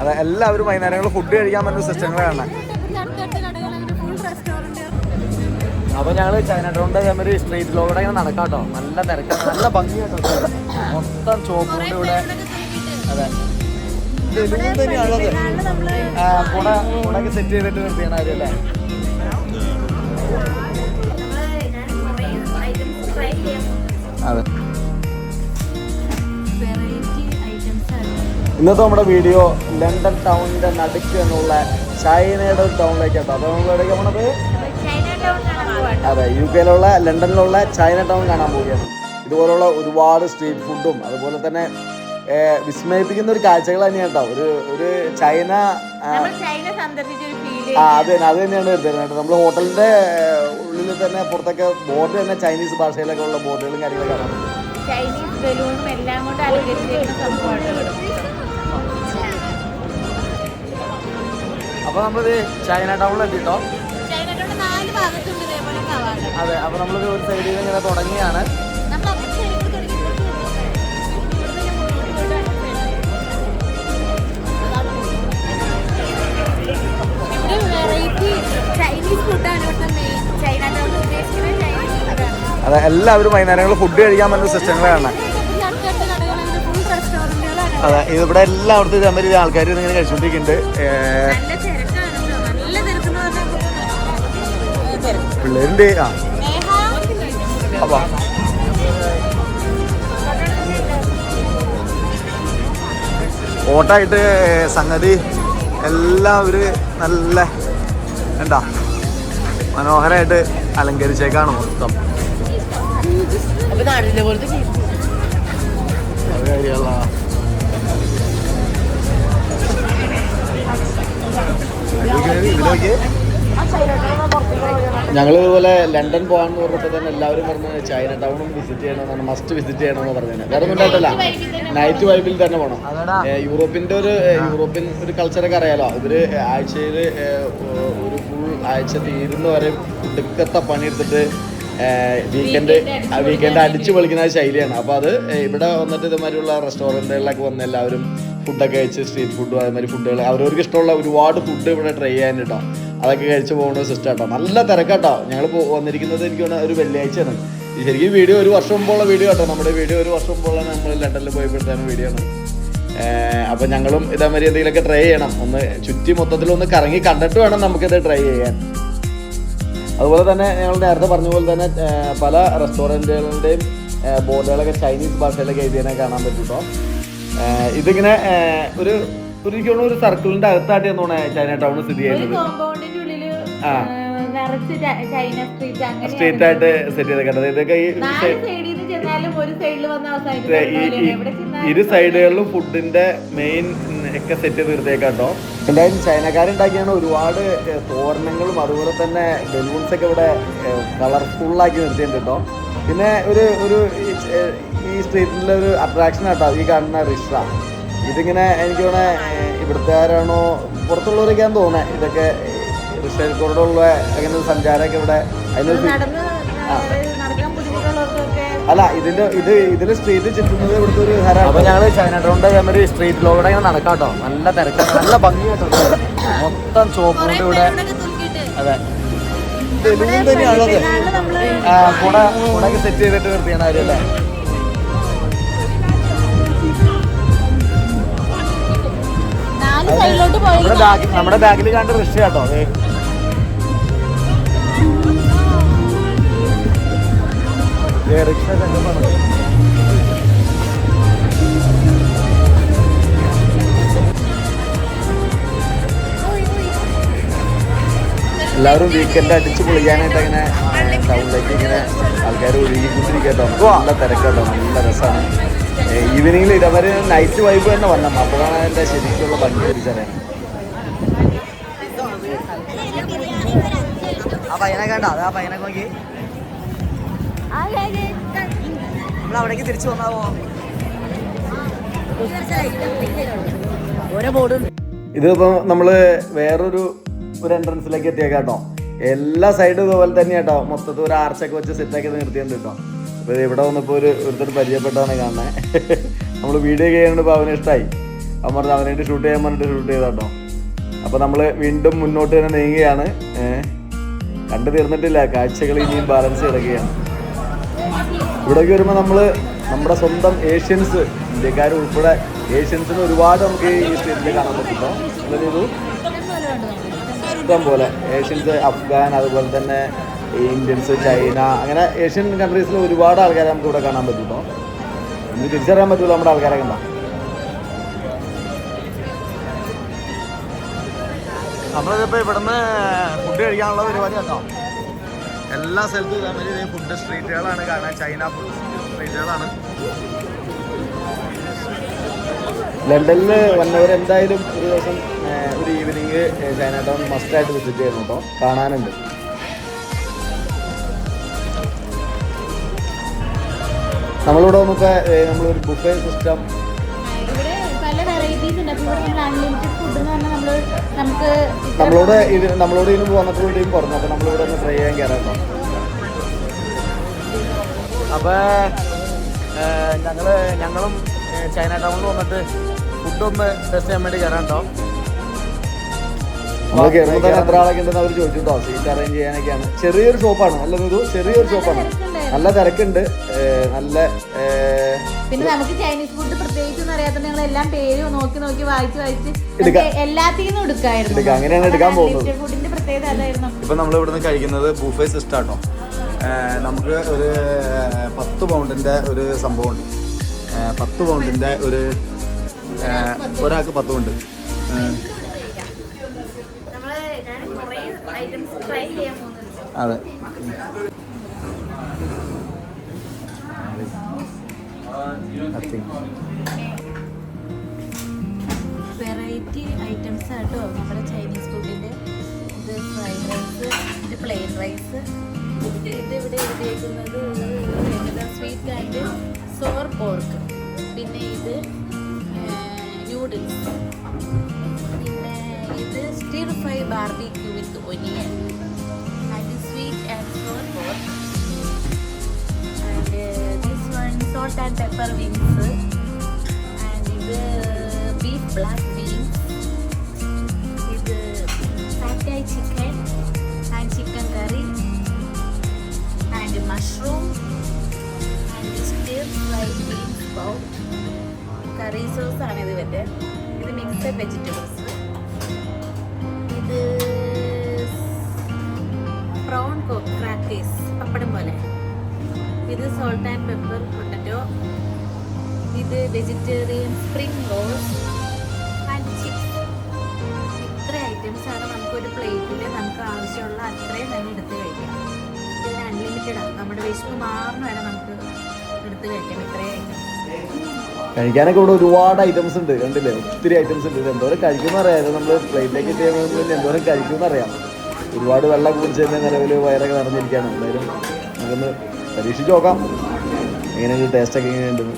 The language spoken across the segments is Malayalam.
അതെ എല്ലാവരും വൈകുന്നേരങ്ങളിൽ ഫുഡ് കഴിക്കാൻ പറ്റുന്ന സിസ്റ്റങ്ങളാണ് അപ്പൊ ഞങ്ങൾ ചൈന ടൗണിന്റെ അതേമാതിരി സ്ട്രീറ്റിലൂടെ ഇങ്ങനെ നടക്കാട്ടോ. കേട്ടോ നല്ല തിരക്കാണ് നല്ല ഭംഗിയാട്ടോ. മൊത്തം ചോപ്പുകൊണ്ട് ഇവിടെ അതെ. ബലൂൺ തന്നെയാണുള്ളത് ആ, കുട കുടയൊക്കെ സെറ്റ് ചെയ്തിട്ട് നിർത്തിയാണ് അവരല്ലേ അതെ. ഇന്നത്തെ നമ്മുടെ വീഡിയോ ലണ്ടൻ ടൗണിന്റെ നടുക്ക് എന്നുള്ള ചൈനയുടെ ഒരു ടൗണിലേക്ക് കേട്ടോ അപ്പൊ നമ്മൾ എവിടേക്ക് പോണത്? അതെ യു കെയിലുള്ള ലണ്ടനിലുള്ള ചൈന ടൗൺ കാണാൻ പോവുകയാണ്. ഇതുപോലുള്ള ഒരുപാട് സ്ട്രീറ്റ് ഫുഡും അതുപോലെ തന്നെ വിസ്മയിപ്പിക്കുന്ന ഒരു കാഴ്ചകൾ തന്നെയാണ് കേട്ടോ. ഒരു ഒരു ചൈന ആ, അത് തന്നെ അത് തന്നെയാണ് വരുന്നത് നമ്മൾ ഹോട്ടലിന്റെ ഉള്ളിൽ തന്നെ പുറത്തൊക്കെ ബോർഡ് തന്നെ ചൈനീസ് ഭാഷയിലൊക്കെ ഉള്ള ബോർഡുകളും കാര്യങ്ങളൊക്കെ കാണാൻ പറ്റും. ചൈനീസ് ബലൂണും എല്ലാം കൊണ്ട് അലങ്കരിച്ചിരിക്കുന്ന സംഭവമാണ്. അപ്പൊ നമ്മളിത് ചൈന ടൗണിൽ എത്തിട്ടോ? ചൈനയുടെ നാല് ഭാഗത്തുണ്ട് ഇതേപോലെ അതെ അപ്പൊ നമ്മളിത് ഒരു സൈഡിൽ നിന്ന് ഇങ്ങനെ തുടങ്ങിയാണ്. അതെ എല്ലാവരും വൈകുന്നേരങ്ങളിൽ ഫുഡ് കഴിക്കാൻ പറ്റുന്ന സിസ്റ്റങ്ങളാണ്. അതെ ഇവിടെ എല്ലായിടത്തും ഇതേമാതിരി ആൾക്കാർ ഇങ്ങനെ കഴിച്ചുകൊണ്ടിരിക്കുന്നുണ്ട് പിള്ളേരുണ്ട്. ആ. അപ്പൊ. ഓട്ടായിട്ട് സംഗതി എല്ലാവരും നല്ല എന്താ മനോഹരമായിട്ട് അലങ്കരിച്ചേക്കാണ് മൊത്തം. അത് പോലത്തെ ഞങ്ങൾ ഇതുപോലെ ലണ്ടൻ പോകാന്ന് പറഞ്ഞപ്പോൾ തന്നെ എല്ലാവരും പറഞ്ഞ് ചൈന ടൗണും വിസിറ്റ് ചെയ്യണമെന്നാണ് മസ്റ്റ് വിസിറ്റ് ചെയ്യണമെന്ന് പറഞ്ഞത് വേറെ ഒന്നും ഉണ്ടായിട്ടില്ല. നൈറ്റ് വൈബിൽ തന്നെ പോകണം യൂറോപ്പിന്റെ യൂറോപ്പിന്റെ ഒരു യൂറോപ്യൻ ഒരു കൾച്ചറൊക്കെ അറിയാലോ. ഇവർ ആഴ്ചയിൽ ഒരു ഫുൾ ആഴ്ച തീരുന്ന വരെ ഒടുക്കത്തെ പണിയെടുത്തിട്ട് വീക്കെൻഡ് വീക്കെൻഡ് അടിച്ചു പൊളിക്കുന്ന ശൈലിയാണ്. അപ്പോൾ അത് ഇവിടെ വന്നിട്ട് ഇതുമാതിരിയുള്ള റെസ്റ്റോറന്റുകളിലൊക്കെ വന്ന് എല്ലാവരും ഫുഡൊക്കെ കഴിച്ച് സ്ട്രീറ്റ് ഫുഡും അതുമാതിരി ഫുഡുകൾ അവരവർക്ക് ഇഷ്ടമുള്ള ഒരുപാട് ഫുഡ് ഇവിടെ ട്രൈ ചെയ്യാൻ കേട്ടോ അതൊക്കെ കഴിച്ചു പോകുന്ന സിസ്റ്റം കേട്ടോ നല്ല തിരക്കാട്ടോ. ഞങ്ങൾ വന്നിരിക്കുന്നത് എനിക്ക് ഒരു വെള്ളിയാഴ്ചയാണ്. ശരിക്കും വീഡിയോ ഒരു വർഷം മുമ്പുള്ള വീഡിയോ കേട്ടോ നമ്മുടെ വീഡിയോ ഒരു വർഷം മുമ്പുള്ള നമ്മൾ ലണ്ടനിൽ പോയപ്പോഴത്തേനും വീഡിയോ ആണ്. അപ്പൊ ഞങ്ങളും ഇതേമാതിരി എന്തെങ്കിലുമൊക്കെ ട്രൈ ചെയ്യണം. ഒന്ന് ചുറ്റി മൊത്തത്തിൽ ഒന്ന് കറങ്ങി കണ്ടിട്ട് വേണം നമുക്കിത് ട്രൈ ചെയ്യാൻ. അതുപോലെ തന്നെ ഞങ്ങൾ നേരത്തെ പറഞ്ഞ പോലെ തന്നെ പല റെസ്റ്റോറന്റുകളുടെയും ബോർഡുകളൊക്കെ ചൈനീസ് ഭാഷയിലൊക്കെ എഴുതിയതിനെ കാണാൻ പറ്റും കേട്ടോ ഇതിങ്ങനെ ഒരു ഒരു എനിക്ക് ഒരു സർക്കിളിന്റെ അകത്തായിട്ട് ചൈന ടൗൺ സ്ഥിതി ചെയ്യുന്നത്. ആ. സ്ട്രീറ്റ് ആയിട്ട് സെറ്റ് ചെയ്തേക്കുന്നത് ഇതൊക്കെ ഈ ഇരു സൈഡുകളിലും ഫുഡിന്റെ മെയിൻ ഒക്കെ സെറ്റ് ചെയ്ത് കേട്ടോ. എന്തായാലും ചൈനക്കാരുണ്ടാക്കിയാണ് ഒരുപാട് തോരണങ്ങളും അതുപോലെ തന്നെ ബലൂൺസ് ഒക്കെ ഇവിടെ കളർഫുള്ളാക്കി നിർത്തിയിട്ടുണ്ട് കേട്ടോ. പിന്നെ ഒരു ഒരു ഈ സ്ട്രീറ്റിലെ ഒരു അട്രാക്ഷൻ ആട്ടോ ഈ കാണുന്ന റിഷ. ഇതിങ്ങനെ എനിക്ക് തോന്നണേ ഇവിടുത്തുകാരാണോ പുറത്തുള്ളവരൊക്കെയാണ് തോന്നേ ഇതൊക്കെ റിഷയിൽക്കൂടെയുള്ള അങ്ങനെ സഞ്ചാരമൊക്കെ ഇവിടെ അതിനൊരു ആ അല്ല ഇതിന്റെ ഇത് ഇതിൽ സ്ട്രീറ്റ് ചുറ്റുന്നത് ഇവിടുത്തെ ഒരു ഹരാണ് അപ്പൊ ഞങ്ങൾ ചൈന ടൗണിന്റെ സ്ട്രീറ്റ് സ്ട്രീറ്റിലൂടെ ഇങ്ങനെ നടക്കാട്ടോ നല്ല തിരക്കാണ് നല്ല ഭംഗിയായിട്ടുണ്ട് മൊത്തം ചോപ്പുകൊണ്ട് ഇവിടെ അതെ. കുട സെറ്റ് ചെയ്തിട്ട് നിർത്തിയാണ് അവരല്ലേ ബാഗ് നമ്മുടെ ബാഗിൽ കണ്ട് റിഷ് കേട്ടോ. റിക്ഷ എല്ലാവരും വീക്കെൻഡ് അടിച്ച് പൊളിക്കാനായിട്ട് അങ്ങനെ ടൗണിലേക്ക് ഇങ്ങനെ ആൾക്കാർ ഒഴുകിക്കൊണ്ടിരിക്കട്ടോ നല്ല തിരക്കാട്ടോ നല്ല രസമാണ് ഈവനിങ്ങിൽ ഇടവരെ നൈറ്റ് വൈബ് തന്നെ വരണം അപ്പോഴാണ് അതിന്റെ ശരിക്കുള്ള ഭംഗി തിരിച്ചറിയാൻ. ആ പയ്യനെ കണ്ട? അത് ആ പയ്യനെ നോക്കി. നമ്മൾ അവിടേക്ക് തിരിച്ചു വന്നാവോ? ഓരോ ബോർഡും ഇതിപ്പോ നമ്മൾ വേറൊരു ഒരു എൻട്രൻസിലേക്ക് എത്തിയേക്കാട്ടോ എല്ലാ സൈഡും ഇതുപോലെ തന്നെ കേട്ടോ. മൊത്തത്തിൽ ഒരു ആർച്ചൊക്കെ വെച്ച് സെറ്റാക്കി നിർത്തിയിട്ടുണ്ട് കേട്ടോ. അപ്പൊ ഇത് ഇവിടെ വന്നപ്പോ ഒരു ഒരുത്തർ പരിചയപ്പെട്ടാണ് കാണുന്നത് നമ്മൾ വീഡിയോ ചെയ്യാനുണ്ട് അവന് ഇഷ്ടമായി അവൻ പറഞ്ഞു അവനായിട്ട് ഷൂട്ട് ചെയ്യാൻ പറഞ്ഞിട്ട് ഷൂട്ട് ചെയ്തോ അപ്പോൾ നമ്മൾ വീണ്ടും മുന്നോട്ട് തന്നെ നീങ്ങുകയാണ്. ഏഹ് കണ്ടു തീർന്നിട്ടില്ല. കാഴ്ചകൾ ഇനിയും ബാലൻസ് കിടക്കുകയാണ്. ഇവിടേക്ക് വരുമ്പോൾ നമ്മൾ നമ്മുടെ സ്വന്തം ഏഷ്യൻസ് ഇന്ത്യക്കാർ ഉൾപ്പെടെ ഏഷ്യൻസിന് ഒരുപാട് നമുക്ക് ഈ സ്റ്റേറ്റിൽ കാണാൻ പറ്റുമോ അതൊരു ഇഷ്ടം പോലെ. ഏഷ്യൻസ് അഫ്ഗാൻ അതുപോലെ തന്നെ ഇന്ത്യൻസ് ചൈന അങ്ങനെ ഏഷ്യൻ കൺട്രീസിൽ ഒരുപാട് ആൾക്കാരെ നമുക്ക് ഇവിടെ കാണാൻ പറ്റും കേട്ടോ നമുക്ക് തിരിച്ചറിയാൻ പറ്റുമല്ലോ നമ്മുടെ ആൾക്കാരെ കണ്ട. നമ്മളിതിപ്പോൾ ഇവിടുന്ന് ഫുഡ് കഴിക്കാനുള്ള പരിപാടി കേട്ടോ. എല്ലാ സ്ഥലത്തും ഇതേമാതിരി ഫുഡ് സ്ട്രീറ്റുകളാണ് കാണാൻ ചൈന ഫുഡ് സ്ട്രീറ്റുകളാണ് ലണ്ടനിൽ വന്നവർ എന്തായാലും ഒരു ദിവസം ഒരു ഈവനിങ് ചൈന ടൗൺ മസ്റ്റായിട്ട് വിസിറ്റ് ചെയ്യുന്നു കേട്ടോ കാണാനുണ്ട്. നമ്മളിവിടെ നമുക്ക് നമ്മളൊരു ബുഫേ സിസ്റ്റം നമ്മളോട് ഇത് നമ്മളോട് ഇതിന് വന്നപ്പോൾ ഇവിടെയും പറഞ്ഞു അപ്പോൾ നമ്മളിവിടെ ഒന്ന് ട്രൈ ചെയ്യാൻ കയറാം അപ്പൊ അപ്പോൾ ഞങ്ങൾ ഞങ്ങളും ചൈന ടൗണിൽ വന്നിട്ട് ഫുഡൊന്ന് ടെസ്റ്റ് ചെയ്യാൻ വേണ്ടി കയറാം കേട്ടോ നമ്മൾ കയറുമ്പോൾ തന്നെ എത്ര ആളൊക്കെ ഉണ്ടെന്ന് അവർ ചോദിച്ചു കേട്ടോ സീറ്റ് അറേഞ്ച് ചെയ്യാനൊക്കെയാണ്. ചെറിയൊരു ഷോപ്പാണ് അല്ല ഇത് ചെറിയൊരു ഷോപ്പാണ് നല്ല തിരക്കുണ്ട്. നല്ല പിന്നെ നമുക്ക് ചൈനീസ് ഫുഡ് പ്രത്യേകിച്ച് ഞങ്ങൾ എല്ലാം പേര് നോക്കി നോക്കി വായിച്ച് വായിച്ച് എല്ലാത്തിനും എടുക്കായിരുന്നു. എടുക്കാം. അങ്ങനെയാണ് എടുക്കാൻ പോകുന്നത്. ഫുഡിന്റെ പ്രത്യേകത അതായിരുന്നു. ഇപ്പം നമ്മൾ ഇവിടുന്ന് കഴിക്കുന്നത് ബൂഫേ സിസ്റ്റം ആട്ടോ. നമുക്ക് ഒരു പത്ത് പൗണ്ടിന്റെ ഒരു സംഭവമുണ്ട്. ഉണ്ട് പത്ത് പൗണ്ടിന്റെ ഒരു ഒരാൾക്ക് പത്ത് പൗണ്ട് അതെ. വെറൈറ്റി ഐറ്റംസ് ആട്ടോ നമ്മുടെ ചൈനീസ് ഫുഡിന്റെ ഇത് ഫ്രൈഡ് റൈസ് ഇത് പ്ലെയിൻ റൈസ് ഇത് ഇവിടെ എഴുതിയേക്കുന്നത് എന്താ സ്വീറ്റ് ആൻഡ് സോർ പോർക്ക് പിന്നെ ഇത് ന്യൂഡിൽസ് പിന്നെ ഇത് stir fry barbecue with onion and sweet and sour pork and this one salt and pepper wings and ഇത് ബീഫ് ബ്ലാക്ക് കറി സോസ് ആണ് ഇത് ഇവന്റെ ഇത് മിക്സഡ് വെജിറ്റബിൾസ് ഇത് പ്രൗൺ ക്രാക്കേഴ്സ് പപ്പടം പോലെ. ഇത് സോൾട്ട് ആൻഡ് പെപ്പർ പൊട്ടറ്റോ ഇത് vegetarian spring rolls and chips ഇത്ര ഐറ്റംസ് ആണ് നമുക്കൊരു പ്ലേറ്റിൽ നമുക്ക് ആവശ്യമുള്ള അത്രയും തന്നെ എടുത്ത് കഴിക്കാം. ഇതിന് അൺലിമിറ്റഡ് ആണ്. നമ്മുടെ വിശപ്പ് മാറുന്ന വരെ നമുക്ക് എടുത്ത് കഴിക്കാം ഇത്രയും ഐറ്റംസ് കഴിക്കാനൊക്കെ ഇവിടെ ഒരുപാട് ഐറ്റംസ് ഉണ്ട് കണ്ടില്ലേ? ഒത്തിരി ഐറ്റംസ് ഉണ്ട്. എന്തോരം കഴിക്കുമെന്ന് അറിയാം. നമ്മൾ പ്ലേറ്റിലേക്ക് ചെയ്യുമ്പോൾ എന്തോരം കഴിക്കുമെന്ന് അറിയാം. ഒരുപാട് വെള്ളം കുടിച്ച് തന്നെ നിലവിൽ വയറൊക്കെ നിറഞ്ഞിരിക്കുകയാണ്. എന്തായാലും നമുക്കൊന്ന് പരീക്ഷിച്ച് നോക്കാം. എങ്ങനെയുണ്ട്? ടേസ്റ്റൊക്കെ എങ്ങനെയുണ്ടെന്ന്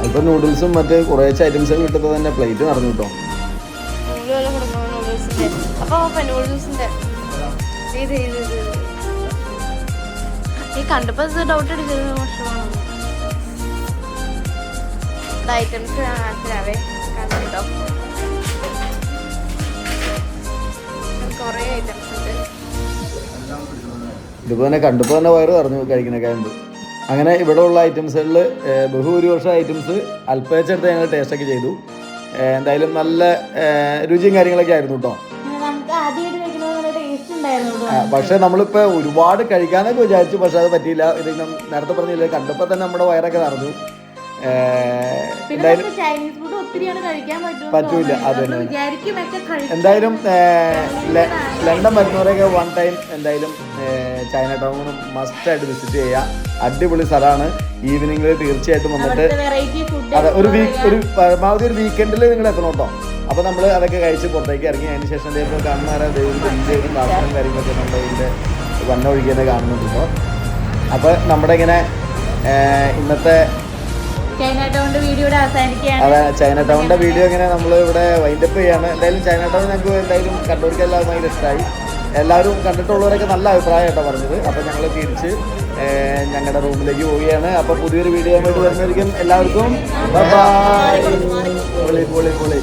അല്പം നൂഡിൽസും മറ്റ് കുറേശ്ശെ ഐറ്റംസും കിട്ടുന്നത് തന്നെ പ്ലേറ്റ് നിറഞ്ഞു കിട്ടും ഈ കണ്ടപ്പോൾ ഡൗട്ട് അടിച്ചത് മോശമാണ്? ഐറ്റംസ് മനസ്സിലാവേ കണ്ടോ കുറേ ഐറ്റംസ് ഉണ്ട്. ഇതിപ്പോൾ തന്നെ കണ്ടപ്പോൾ തന്നെ വയറ് നിറഞ്ഞു കഴിക്കണൊക്കെ ഉണ്ട് അങ്ങനെ ഇവിടെ ഉള്ള ഐറ്റംസുകളിൽ ബഹുഭൂരിപക്ഷം ഐറ്റംസ് അല്പേച്ചെടുത്ത് ഞങ്ങൾ ടേസ്റ്റൊക്കെ ചെയ്തു. എന്തായാലും നല്ല രുചിയും കാര്യങ്ങളൊക്കെ ആയിരുന്നു കേട്ടോ പക്ഷെ നമ്മളിപ്പോ ഒരുപാട് കഴിക്കാനൊക്കെ വിചാരിച്ചു പക്ഷെ അത് പറ്റിയില്ല. ഇത് നേരത്തെ പറഞ്ഞില്ല കണ്ടപ്പോൾ തന്നെ നമ്മുടെ വയറൊക്കെ നിറഞ്ഞു. എന്തായാലും പറ്റൂല. അത് എന്തായാലും ലണ്ടൻ വരുന്നവരൊക്കെ വൺ ടൈം എന്തായാലും ചൈന ടൗണും മസ്റ്റ് ആയിട്ട് വിസിറ്റ് ചെയ്യുക അടിപൊളി സ്ഥലമാണ്. ഈവനിങ്ങിൽ തീർച്ചയായിട്ടും വന്നിട്ട് അതെ ഒരു വീക്ക് ഒരു പരമാവധി ഒരു വീക്കെൻഡിൽ നിങ്ങൾ എത്തണം കേട്ടോ അപ്പോൾ നമ്മൾ അതൊക്കെ കഴിച്ച് പുറത്തേക്ക് ഇറങ്ങി അതിന് ശേഷം ദൈവം കാണുന്നവരെ ദൈവം പ്രാർത്ഥനയും കാര്യങ്ങളൊക്കെ നമ്മുടെ ഇതിന്റെ വന്ന ഒഴുകി തന്നെ കാണുന്നുണ്ട് ഇപ്പോൾ അപ്പോൾ നമ്മുടെ ഇങ്ങനെ ഇന്നത്തെ അതെ ചൈന ടൗണിന്റെ വീഡിയോ ഇങ്ങനെ നമ്മൾ ഇവിടെ വൈൻഡപ്പ് ചെയ്യാണ്. എന്തായാലും ചൈന ടൗൺ ഞങ്ങൾക്ക് എന്തായാലും കണ്ടവർക്ക് എല്ലാം ഭയങ്കര ഇഷ്ടമായി എല്ലാവരും കണ്ടിട്ടുള്ളവരൊക്കെ നല്ല അഭിപ്രായമായിട്ടാണ് പറഞ്ഞത്. അപ്പോൾ ഞങ്ങൾ തിരിച്ച് ഞങ്ങളുടെ റൂമിലേക്ക് പോവുകയാണ്. അപ്പോൾ പുതിയൊരു വീഡിയോ ആയിട്ട് വരുന്നതായിരിക്കും എല്ലാവർക്കും പൊളി പൊളി പൊളി.